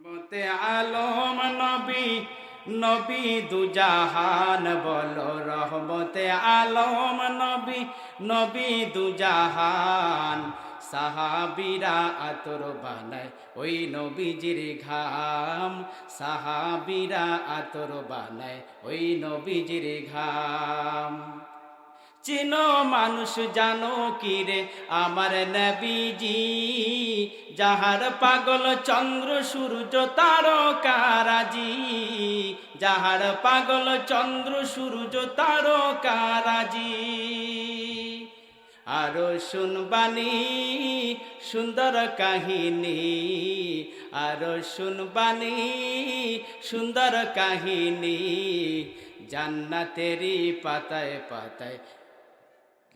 মতে আলম নবী নবী দুজাহান বলো, রহমতে আলম নবী নবী দুজাহান। সাহাবিরা আতর বানায় ওই নবীজির ঘাম। সাহাবিরা আতর বানায় ওই নবীজির ঘাম। চিনো মানুষ জানো কি রে আমার নবীজি, যাহার পাগল চন্দ্র, সূর্য তারকারাজি। যাহার পাগল চন্দ্র, সূর্য তারকারাজি। আরও শুনবানি সুন্দর কাহিনী। আরও শুনবানি সুন্দর কাহিনী। জান্নাতেরি পাতায় পাতায়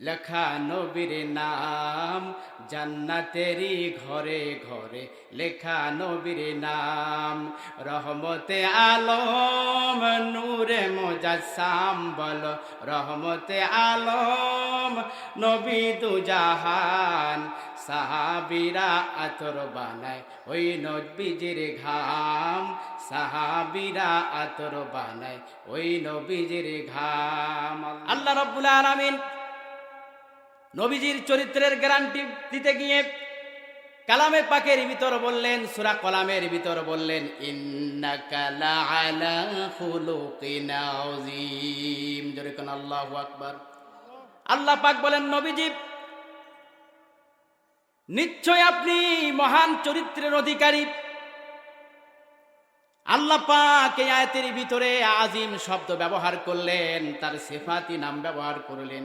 লেখা নবীর নাম জান্নাতেরি ঘরে ঘরে লেখা নবীর নাম। রহমতে আলম, নূরে মোজাসাম বল। রহমতে আলম, নবী দুজাহান। সাহাবিরা আতর বানায় ওই নবীজির ঘাম। সাহাবিরা আতর বানায় ওই নবীজির ঘাম। আল্লাহ রব্বুল আলামিন নবীজির চরিত্রের গ্যারান্টি দিতে গিয়ে কালামে পাকের ভিতর বললেন, সুরা কলামের ভিতর বললেন আল্লাহু আকবার। আল্লাহ পাক বলেন, নবীজি, নিশ্চয় আপনি মহান চরিত্রের অধিকারী। আল্লাহ পাক এই আয়াতের ভিতরে আজিম শব্দ ব্যবহার করলেন, তার সেফাতি নাম ব্যবহার করলেন।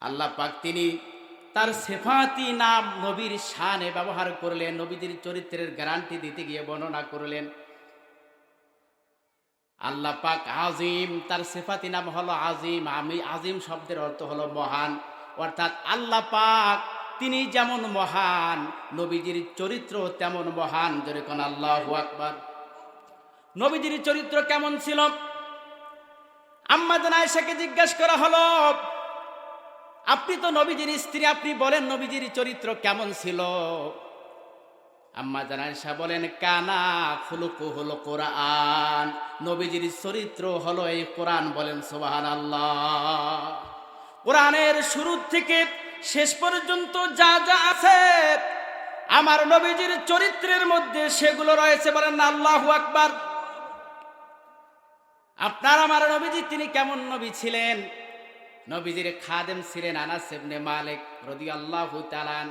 আল্লাহ পাক তিনি তার সেফাতি নাম নবীর শানে ব্যবহার করলেন, নবীদের চরিত্রের গ্যারান্টি দিতে গিয়ে বর্ণনা করলেন। আল্লাহ পাক আজিম, তার সেফাতি নাম হলো আজিম। আমি আজিম শব্দের অর্থ হলো মহান। অর্থাৎ আল্লাহ পাক তিনি যেমন মহান, নবীজির চরিত্র তেমন মহান। যেরকম আল্লাহ আকবার। নবীজির চরিত্র কেমন ছিল? আম্মা আয়েশাকে জিজ্ঞাসা করা হলো আপনি তো নবীজির স্ত্রী, আপনি বলেন নবীজির চরিত্র কেমন ছিল? আম্মা জানাইশা বলেন, কানা খুলুকু হলো কোরআন। নবীজির চরিত্র হলো এই কোরআন বলেন সোবাহান আল্লাহ কোরআনের শুরু থেকে শেষ পর্যন্ত যা যা আছে, আমার নবীজির চরিত্রের মধ্যে সেগুলো রয়েছে বলেন, আল্লাহ আকবার। আপনার, আমার নবীজি তিনি কেমন নবী ছিলেন? নবীজির খাদেম ছিলেন আনাস ইবনে মালিক রাদিয়াল্লাহু তাআলান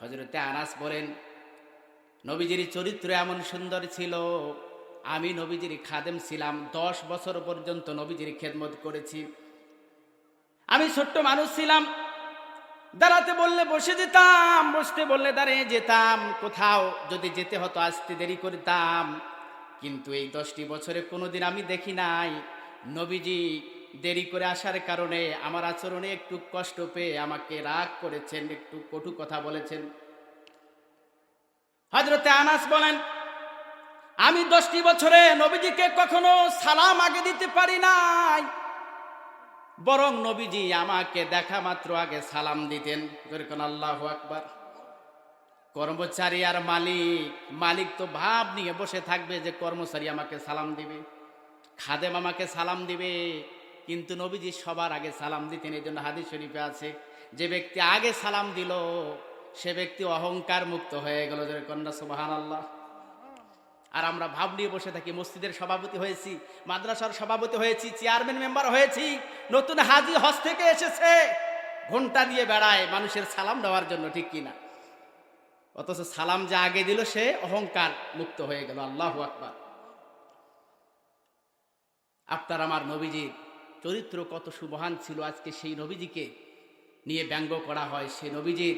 হযরতে আনাস বলেন, নবীজির চরিত্র এমন সুন্দর ছিল। আমি নবীজির খাদেম ছিলাম, দশ বছর পর্যন্ত নবীজির খেদমত করেছি। আমি ছোট্ট মানুষ ছিলাম, দাঁড়াতে বললে বসে যেতাম, বসতে বললে দাঁড়িয়ে যেতাম। কোথাও যদি যেতে হতো, আসতে দেরি করতাম। কিন্তু এই দশটি বছরে কোনোদিন আমি দেখি নাই, নবীজি দেরি করে আসার কারণে আমার আচরণে একটু কষ্ট পেয়ে আমাকে রাগ করেছেন, একটু কটু কথা বলেছেন। হজরতে আনাস বলেন, আমি দশটি বছরে নবীজিকে কখনো সালাম আগে দিতে পারি নাই। বরং নবীজি আমাকে দেখা মাত্র আগে সালাম দিতেন। আল্লাহ আকবার। কর্মচারী আর মালিক মালিক তো ভাব নিয়ে বসে থাকবে যে কর্মচারী আমাকে সালাম দিবে, খাদেম আমাকে সালাম দিবে। কিন্তু নবীজি সবার আগে সালাম দিতেন, এই জন্য হাদিস শরীফে আছে, যে ব্যক্তি আগে সালাম দিল, সে ব্যক্তি অহংকার মুক্ত হয়ে গেল। যে কন্যা সুবাহান আল্লাহ আর আমরা ভাব নিয়ে বসে থাকি, মসজিদের সভাপতি হয়েছি, মাদ্রাসার সভাপতি হয়েছি, চেয়ারম্যান মেম্বার হয়েছি, নতুন হাজি হজ থেকে এসেছে, ঘণ্টা দিয়ে বেড়ায় মানুষের সালাম দেওয়ার জন্য, ঠিক কিনা অথচ সালাম যে আগে দিল, সে অহংকার মুক্ত হয়ে গেল, আল্লাহ আকবার। আপনার, আমার নবীজির চরিত্র কত সুবহান ছিল আজকে সেই নবীজিকে নিয়ে ব্যঙ্গ করা হয়। সেই নবীজির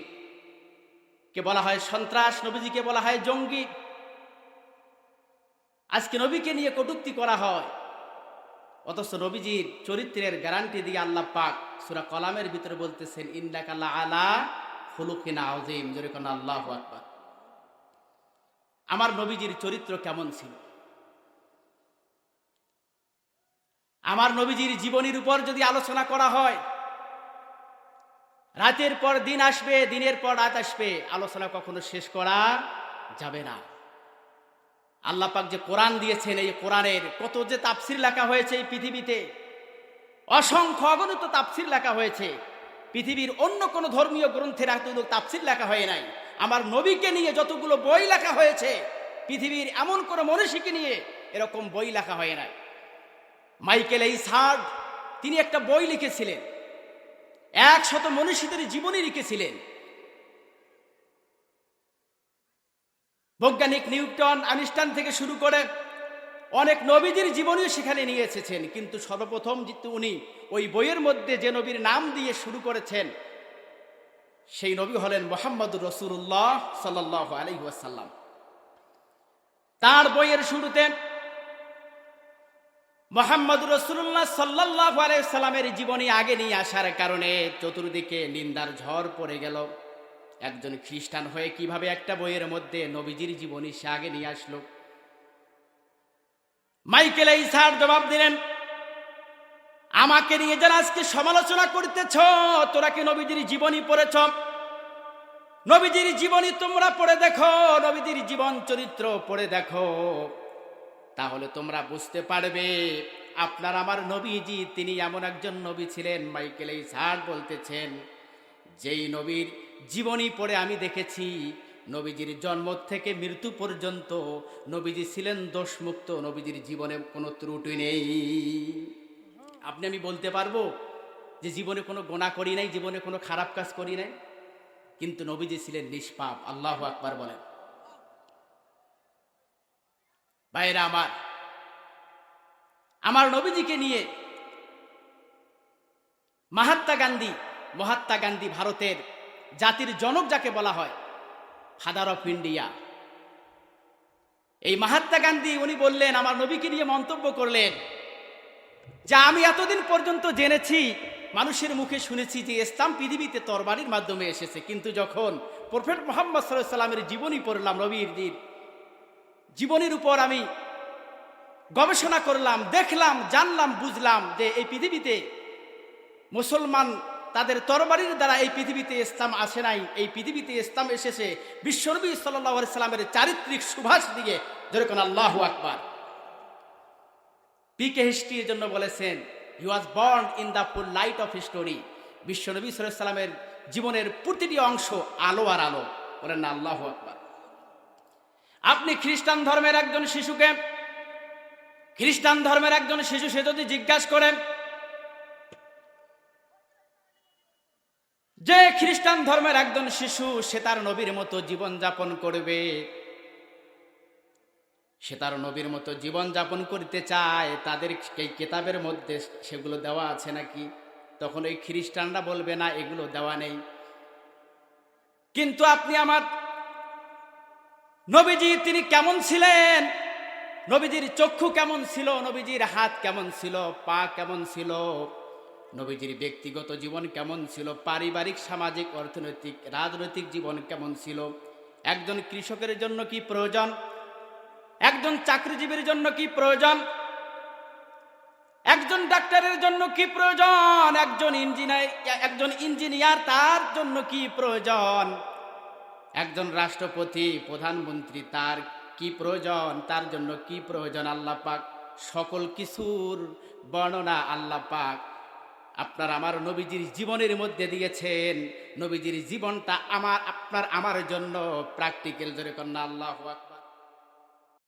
কে বলা হয় সন্ত্রাস, নবীজিকে বলা হয় জঙ্গি। আজকে নবীকে নিয়ে কটুক্তি করা হয়। অথচ নবীজির চরিত্রের গ্যারান্টি দিয়ে আল্লাহ পাক সুরা কলামের ভিতরে বলতেছেন ইন্দাকাল্লা আলা হুলুকিনা আজিম যেরকম আল্লাহ আকবার। আমার নবীজির চরিত্র কেমন ছিল? আমার নবীজির জীবনীর উপর যদি আলোচনা করা হয়, রাতের পর দিন আসবে, দিনের পর রাত আসবে, আলোচনা কখনো শেষ করা যাবে না। আল্লাহ পাক যে কোরআন দিয়েছেন, এই কোরআনের কত যে তাপসির লেখা হয়েছে এই পৃথিবীতে, অসংখ্য অগণিত তাপসির লেখা হয়েছে। পৃথিবীর অন্য কোনো ধর্মীয় গ্রন্থের এতগুলো তাফসির লেখা হয় নাই। আমার নবীকে নিয়ে যতগুলো বই লেখা হয়েছে, পৃথিবীর এমন কোনো মনীষীকে নিয়ে এরকম বই লেখা হয় নাই। মাইকেল এই সার্ড তিনি একটা বই লিখেছিলেন। একশত মনীষীদের জীবনী লিখেছিলেন। বৈজ্ঞানিক নিউটন আনুষ্ঠান থেকে শুরু করে অনেক নবীদের জীবনীও সেখানে নিয়ে এসেছেন, কিন্তু সর্বপ্রথম উনি ওই বইয়ের মধ্যে যে নবীর নাম দিয়ে শুরু করেছেন, সেই নবী হলেন মোহাম্মদ রসুল্লাহ সাল্লাহ আলহিহাসাল্লাম তার বইয়ের শুরুতে মোহাম্মদ রসুল্লাহ সাল্লাহ আলাইসাল্লামের জীবনী আগে নিয়ে আসার কারণে চতুর্দিকে নিন্দার ঝড় পড়ে গেল। একজন খ্রিস্টান হয়ে কীভাবে একটা বইয়ের মধ্যে নবীজির জীবনী সে আগে নিয়ে আসলো? মাইকেল এই স্যার জবাব দিলেন, আমাকে নিয়ে যারা আজকে সমালোচনা করতেছ, তোরা কি নবীজির জীবনী পড়েছ? নবীজির জীবনী তোমরা পড়ে দেখো, নবীজির জীবন চরিত্র পড়ে দেখো। তাহলে তোমরা বুঝতে পারবে, আপনার আমার নবীজি, তিনি এমন একজন নবী ছিলেন, মাইকেল এই স্যার বলতেছেন, যেই নবীর জীবনী পড়ে আমি দেখেছি, নবীজির জন্ম থেকে মৃত্যু পর্যন্ত নবীজি ছিলেন দোষমুক্ত, নবীজির জীবনে কোনো ত্রুটি নেই। আপনি আমি বলতে পারব যে জীবনে কোনো গোনা করি নাই, জীবনে কোনো খারাপ কাজ করি নাই, কিন্তু নবীজি ছিলেন নিষ্পাপ, আল্লাহ আকবার বলেন। বাইরা আমার আমার নবীজিকে নিয়ে মাহাত্মা গান্ধী, মহাত্মা গান্ধী ভারতের জাতির জনক যাকে বলা হয় ফাদার অফ ইন্ডিয়া এই মহাত্মা গান্ধী, উনি বললেন, আমার নবীকে নিয়ে মন্তব্য করলেন, যা আমি এতদিন পর্যন্ত জেনেছি, মানুষের মুখে শুনেছি যে ইসলাম পৃথিবীতে তরবারির মাধ্যমে এসেছে। কিন্তু যখন প্রফেট মোহাম্মদ সাল্লাহ সাল্লামের জীবনী পড়লাম নবীর জীবনীর উপর আমি গবেষণা করলাম, দেখলাম, জানলাম, বুঝলাম যে এই পৃথিবীতে মুসলমান তাদের তরবারির দ্বারা এই পৃথিবীতে ইসলাম আসে নাই। এই পৃথিবীতে ইসলাম এসেছে বিশ্বনবী সাল্লাহ সাল্লামের চারিত্রিক সুভাষ দিকে। যেরকম আল্লাহ আকবার। পিকে হিস্ট্রির জন্য বলেছেন he was born in the full light of history বিশ্বনবী সাল্লামের জীবনের প্রতিটি অংশ আলো আর আলো। বলেন আল্লাহ আকবার। আপনি খ্রিস্টান ধর্মের একজন শিশুকে, খ্রিস্টান ধর্মের একজন শিশু সে যদি জিজ্ঞাসা করেন যে খ্রিস্টান ধর্মের একজন শিশু সে তার নবীর মতো জীবন যাপন করবে, সে তার নবীর মতো জীবন যাপন করতে চায়, তাদের এই কেতাবের মধ্যে সেগুলো দেওয়া আছে নাকি? তখন ওই খ্রিস্টানরা বলবে, না, এগুলো দেওয়া নেই। কিন্তু আপনি আমার নবীজি, তিনি কেমন ছিলেন? নবীজির চক্ষু কেমন ছিল? নবীজির হাত কেমন ছিল? পা কেমন ছিল? নবীজির ব্যক্তিগত জীবন কেমন ছিল? পারিবারিক, সামাজিক, অর্থনৈতিক, রাজনৈতিক জীবন কেমন ছিল? একজন কৃষকের জন্য কি প্রয়োজন? একজন চাকরিজীবীর জন্য কি প্রয়োজন? একজন ডাক্তারের জন্য কি প্রয়োজন? একজন ইঞ্জিনিয়ার একজন ইঞ্জিনিয়ার তার জন্য কি প্রয়োজন? একজন রাষ্ট্রপতি প্রধানমন্ত্রী তার কি প্রয়োজন? তার জন্য কি প্রয়োজন? আল্লাহ পাক সকল কিছুর বর্ণনা আল্লাহ পাক আপনার আমার নবীজির জীবনের মধ্যে দিয়েছেন। নবীজির জীবনটা আমার, আপনার আমার জন্য প্র্যাকটিক্যাল জোরে কন্যা, আল্লাহ আকবার।